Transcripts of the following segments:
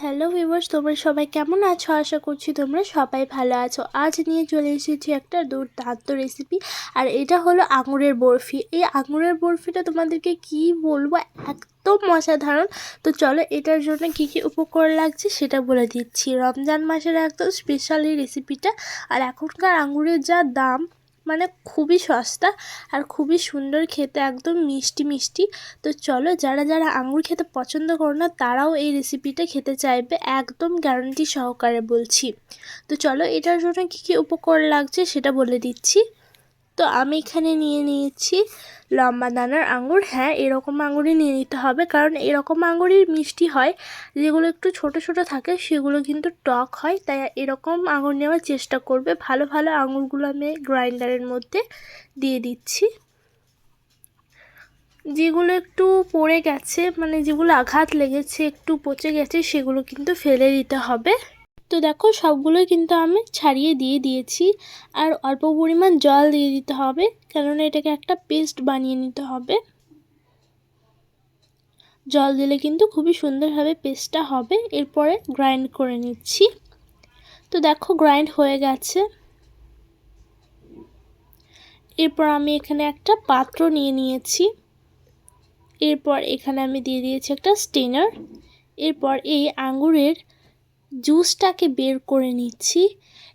Hello viewers তোমরা সবাই কেমন আছো? আশা করছি তোমরা সবাই ভালো আছো। আজ নিয়ে চলে এসেছি একটা দুর্দান্ত রেসিপি আর এটা হলো আঙুরের বরফি। এই আঙুরের বরফিটা তোমাদেরকে কি বলব? একদম অসাধারণ। তো চলো, এটার জন্য কি কি উপকরণ লাগছে সেটা বলে দিচ্ছি। রমজান মাসের একদম স্পেশাল এই রেসিপিটা আর এখনকার আঙুরের যা দাম মানে খুবই সস্তা আর খুবই সুন্দর খেতে, একদম মিষ্টি মিষ্টি। তো চলো যারা যারা আঙুর খেতে পছন্দ করো না, তারাও এই রেসিপিটা খেতে চাইবে, একদম গ্যারান্টি সহকারে বলছি। তো চলো এটার জন্য কী কী উপকরণ লাগছে সেটা বলে দিচ্ছি। তো আমি এখানে নিয়ে নিয়েছি লম্বা দানার আঙুর হ্যাঁ এরকম আঙুরই নিয়ে নিতে হবে, কারণ এরকম আঙুরই মিষ্টি হয়। যেগুলো একটু ছোট ছোট থাকে, সেগুলো কিন্তু টক হয়, তাই এরকম আঙুর নেওয়ার চেষ্টা করবে। ভালো ভালো আঙুরগুলো আমি গ্রাইন্ডারের মধ্যে দিয়ে দিচ্ছি। যেগুলো একটু পড়ে গেছে মানে যেগুলো আঘাত লেগেছে, একটু পচে গেছে, সেগুলো কিন্তু ফেলে দিতে হবে। তো দেখো সবগুলোই কিন্তু আমি ছাড়িয়ে দিয়ে দিয়েছি। আর অল্প পরিমাণ জল দিয়ে দিতে হবে, কেননা এটাকে একটা পেস্ট বানিয়ে নিতে হবে। জল দিলে কিন্তু খুবই সুন্দরভাবে পেস্টটা হবে, এরপরে গ্রাইন্ড করে নিচ্ছি। তো দেখো গ্রাইন্ড হয়ে গেছে। এরপর আমি এখানে একটা পাত্র নিয়ে নিয়েছি। এরপর এখানে আমি দিয়ে দিয়েছি একটা স্টেনার। এরপর এই আঙ্গুরের জুসটাকে বের করে নিচ্ছি।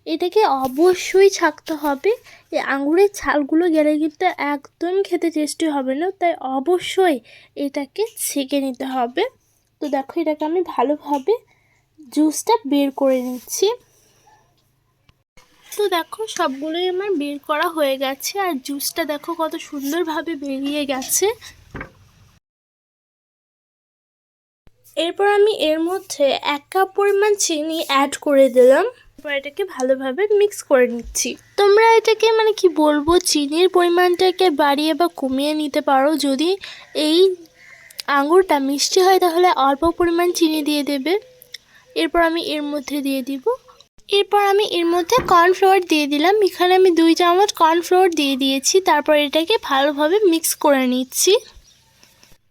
এটাকে অবশ্যই ছাকতে হবে। এই আঙুরের ছালগুলো গেলে কিন্তু একদম খেতে টেস্টি হবে না, তাই অবশ্যই এটাকে ছেঁকে নিতে হবে। তো দেখো এটাকে আমি ভালোভাবে জুসটা বের করে নিচ্ছি। তো দেখো সবগুলোই আমার বের করা হয়ে গেছে, আর জুসটা দেখো কত সুন্দরভাবে বেরিয়ে গেছে। এরপর আমি এর মধ্যে এক কাপ পরিমাণ চিনি অ্যাড করে দিলাম। এরপর এটাকে ভালোভাবে মিক্স করে নিচ্ছি। তোমরা এটাকে মানে কি বলব, চিনির পরিমাণটাকে বাড়িয়ে বা কমিয়ে নিতে পারো। যদি এই আঙুরটা মিষ্টি হয়, তাহলে অল্প পরিমাণ চিনি দিয়ে দেবে। এরপর আমি এর মধ্যে দিয়ে দিব। এরপর আমি এর মধ্যে কর্নফ্লোর দিয়ে দিলাম। এখানে আমি দুই চামচ কর্নফ্লোর দিয়ে দিয়েছি। তারপর এটাকে ভালোভাবে মিক্স করে নিচ্ছি।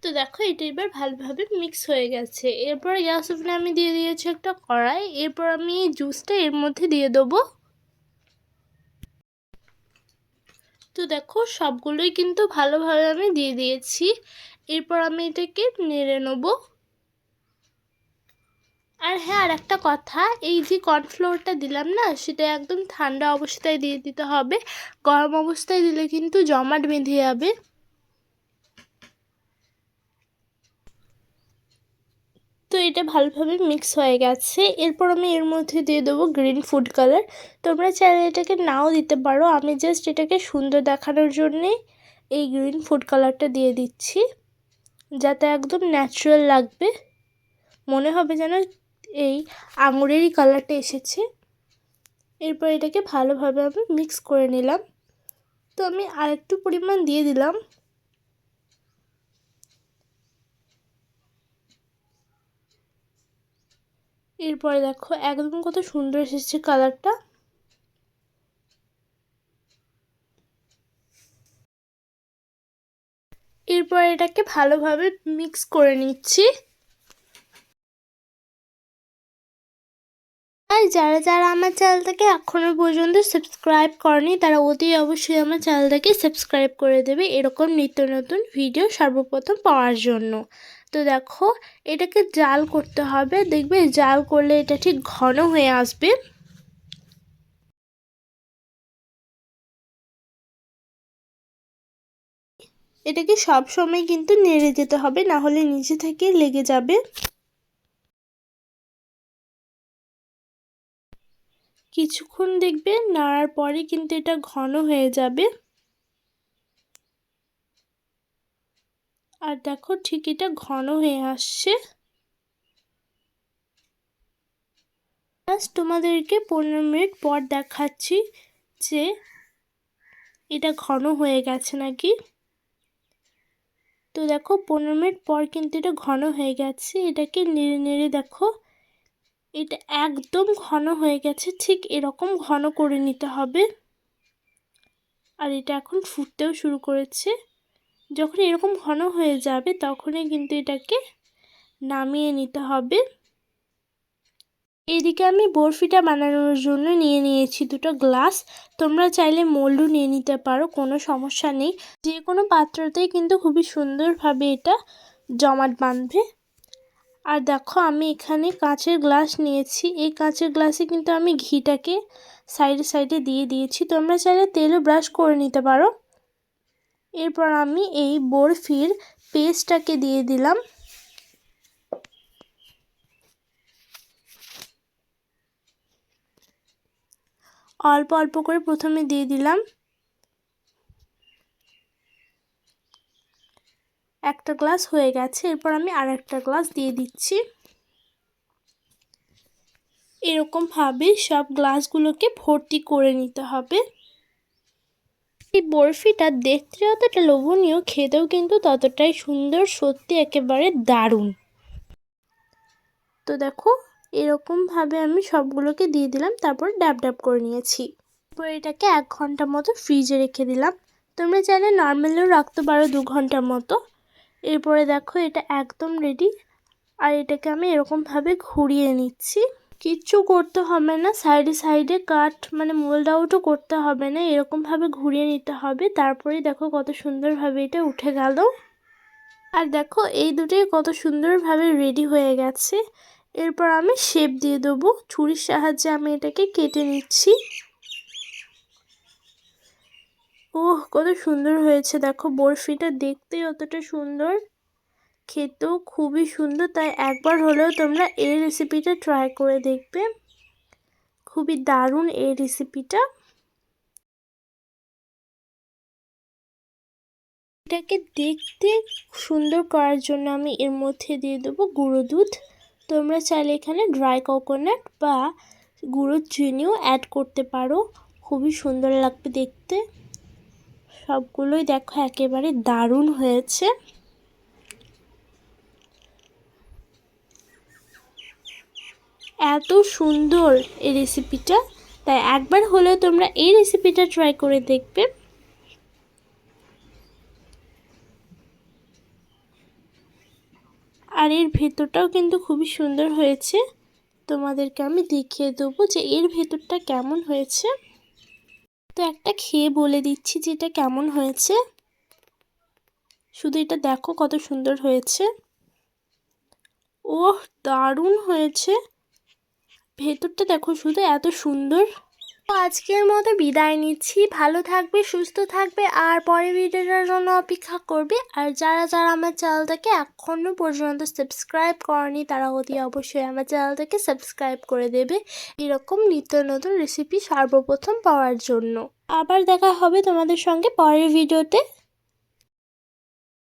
তো দেখো, এটা এবার ভালোভাবে মিক্স হয়ে গেছে। এরপর গ্যাস ওভেনে আমি দিয়ে দিয়েছি একটা কড়াই। এরপর আমি জুসটা এর মধ্যে দিয়ে দেবো। তো দেখো, সবগুলোই কিন্তু ভালোভাবে আমি দিয়ে দিয়েছি। এরপর আমি এটাকে নেড়ে নেব। আর হ্যাঁ আর একটা কথা, এই যে কর্নফ্লোরটা দিলাম না, সেটা একদম ঠান্ডা অবস্থায় দিয়ে দিতে হবে। গরম অবস্থায় দিলে কিন্তু জমাট বেঁধে যাবে। তো এটা ভালোভাবে মিক্স হয়ে গেছে। এরপর আমি এর মধ্যে দিয়ে দেবো গ্রিন ফুড কালার তোমরা চাইলে এটাকে নাও দিতে পারো। আমি জাস্ট এটাকে সুন্দর দেখানোর জন্যে এই গ্রিন ফুড কালারটা দিয়ে দিচ্ছি। যাতে একদম ন্যাচারাল লাগবে। মনে হবে যেন এই আঙুরেরই কালারটা এসেছে। এরপর এটাকে ভালোভাবে আমি মিক্স করে নিলাম। তো আমি আরেকটু পরিমাণ দিয়ে দিলাম। এরপরে দেখো, একদম কত সুন্দর এসেছে কালারটা। এরপর এটাকে ভালোভাবে মিক্স করে নিচ্ছি। আর যারা যারা আমার চ্যানেলটাকে এখনও পর্যন্ত সাবস্ক্রাইব করেনি, তারা অতি অবশ্যই আমার চ্যানেলটাকে সাবস্ক্রাইব করে দেবে। এরকম নিত্য নতুন ভিডিও সর্বপ্রথম পাওয়ার জন্য। তো দেখো, এটাকে জাল করতে হবে। দেখবে, জাল করলে এটা ঠিক ঘন হয়ে আসবে। এটাকে সব সময় কিন্তু নেড়ে যেতে হবে, না হলে নিচে থেকে লেগে যাবে। কিছুক্ষণ দেখবে, নাড়ার পরে কিন্তু এটা ঘন হয়ে যাবে। আর দেখো ঠিক এটা ঘন হয়ে আসছে। তোমাদেরকে পনেরো মিনিট পর দেখাচ্ছি যে এটা ঘন হয়ে গেছে নাকি। তো দেখো পনেরো মিনিট পর কিন্তু এটা ঘন হয়ে গেছে। এটাকে নেড়ে নেড়ে দেখো, এটা একদম ঘন হয়ে গেছে। ঠিক এরকম ঘন করে নিতে হবে। আর এটা এখন ফুটতেও শুরু করেছে। যখন এরকম ঘন হয়ে যাবে, তখনই কিন্তু এটাকে নামিয়ে নিতে হবে। এদিকে আমি বরফিটা বানানোর জন্য নিয়ে নিয়েছি দুটো গ্লাস। তোমরা চাইলে মোল্ডও নিয়ে নিতে পারো, কোনো সমস্যা নেই। যে কোনো পাত্রতেই কিন্তু খুবই সুন্দরভাবে এটা জমাট বাঁধবে। আর দেখো, আমি এখানে কাঁচের গ্লাস নিয়েছি। এই কাঁচের গ্লাসে কিন্তু আমি ঘিটাকে সাইডে সাইডে দিয়ে দিয়েছি। তোমরা চাইলে তেলও ব্রাশ করে নিতে পারো। এরপর আমি এই বরফির পেস্টটাকে দিয়ে দিলাম। অল্প অল্প করে প্রথমে দিয়ে দিলাম। একটা গ্লাস হয়ে গেছে, এরপর আমি আর একটা গ্লাস দিয়ে দিচ্ছি। এরকমভাবে সব গ্লাসগুলোকে ভর্তি করে নিতে হবে। এই বরফিটা দেখতে যতটা লোভনীয়, খেতেও কিন্তু ততটাই সুন্দর, সত্যি একেবারে দারুণ। তো দেখো, এরকমভাবে আমি সবগুলোকে দিয়ে দিলাম, তারপর ড্যাব ড্যাব করে নিয়েছি। তারপর এটাকে এক ঘণ্টা মতো ফ্রিজে রেখে দিলাম। তোমরা চাইলে নর্মালেও রাখতে পারো দু ঘণ্টার মতো। এরপরে দেখো, এটা একদম রেডি আর এটাকে আমি এরকমভাবে ঘুরিয়ে নিচ্ছি। কিচ্ছু করতে হবে না। সাইডে সাইডে কাট মানে মোল্ড আউটও করতে হবে না। এরকমভাবে ঘুরিয়ে নিতে হবে। তারপরে দেখো কত সুন্দরভাবে এটা উঠে গেল। আর দেখো এই দুটোই কত সুন্দরভাবে রেডি হয়ে গেছে। এরপর আমি শেপ দিয়ে দেবো। ছুরির সাহায্যে আমি এটাকে কেটে নিচ্ছি। ওহ, কত সুন্দর হয়েছে। দেখো বরফিটা দেখতেই অতটা সুন্দর। খেতেও খুবই সুন্দর, তাই একবার হলেও তোমরা এই রেসিপিটা ট্রাই করে দেখবে। খুবই দারুণ এই রেসিপিটা এটাকে দেখতে সুন্দর করার জন্য আমি এর মধ্যে দিয়ে দেবো গুঁড়ো দুধ। তোমরা চাইলে এখানে ড্রাই কোকোনাট বা গুঁড়ো চিনিও অ্যাড করতে পারো, খুবই সুন্দর লাগবে দেখতে। সবগুলোই দেখো একেবারে দারুণ হয়েছে। এত সুন্দর এই রেসিপিটা তাই একবার হলেও তোমরা এই রেসিপিটা ট্রাই করে দেখবে। আর এর ভেতরটাও কিন্তু খুবই সুন্দর হয়েছে। তোমাদেরকে আমি দেখিয়ে দেবো যে এর ভেতরটা কেমন হয়েছে। তো একটা খেয়ে বলে দিচ্ছি যে এটা কেমন হয়েছে। শুধু এটা দেখো কত সুন্দর হয়েছে। ওহ, দারুণ হয়েছে। ভেতরটা দেখো শুধু এত সুন্দর। আজকের মতো বিদায় নিচ্ছি। ভালো থাকবে, সুস্থ থাকবে, আর পরের ভিডিওটার জন্য অপেক্ষা করবে। আর যারা যারা আমার চ্যানেলটাকে এখনও পর্যন্ত সাবস্ক্রাইব করেনি, তারা অতি অবশ্যই আমার চ্যানেলটাকে সাবস্ক্রাইব করে দেবে। এরকম নিত্য নতুন রেসিপি সর্বপ্রথম পাওয়ার জন্য। আবার দেখা হবে তোমাদের সঙ্গে পরের ভিডিওতে।